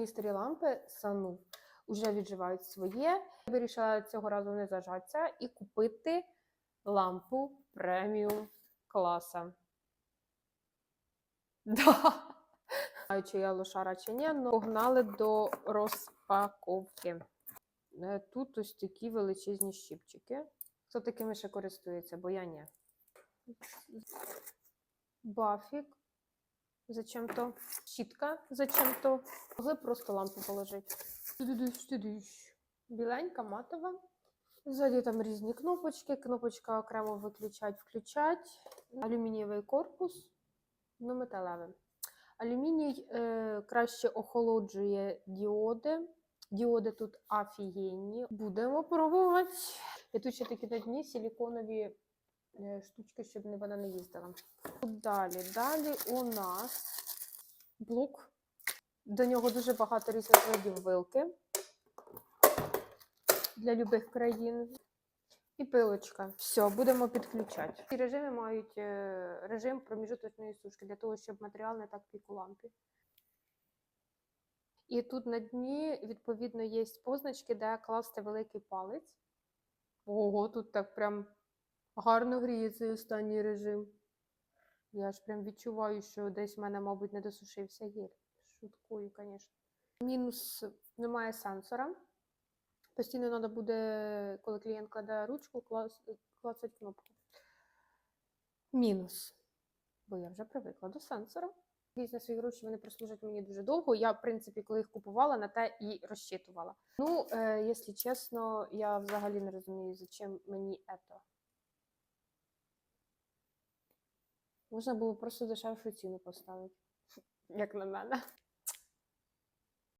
мої лампи Сану вже відживають своє. Я вирішила цього разу не зажатися і купити лампу преміум класа. Да. Знаю, чи я лошара чи ні, але погнали до розпаковки. Е, Тут ось такі величезні щипчики. Хто такими ще користується, бо я ні. Бафік. Зачем-то. Щітка зачем-то. Могли просто лампу положити. Біленька, матова. Ззаді там різні кнопочки. Кнопочка окремо виключать, включать. Алюмінієвий корпус. Ну, металевий. Алюміній е, краще охолоджує діоди. Діоди тут офігенні. Будемо пробувати. І тут ще такі на дні силіконові штучки, щоб вона не їздила. Далі, далі у нас блок. До нього дуже багато різних видів вилки для любих країн. І пилочка. Все, будемо підключати. Ці режими мають е, режим проміжуточної сушки для того, щоб матеріал не так пік у лампі. І тут на дні, відповідно, є позначки, де класти великий палець. Ого, тут так прям гарно гріє цей останній режим. Я ж прям відчуваю, що десь в мене, мабуть, не досушився гель. Шуткую, звісно. Мінус немає сенсора. Постійно треба буде, коли клієнт кладе ручку, клацати кнопку. Мінус. Бо я вже привикла до сенсора. Надіюсь, на свої гроші вони прослужать мені дуже довго. Я, в принципі, коли їх купувала, на те і розчитувала. Ну, е, якщо чесно, я взагалі не розумію, зачем мені це. Можна було просто дешевшу ціну поставити, як на мене.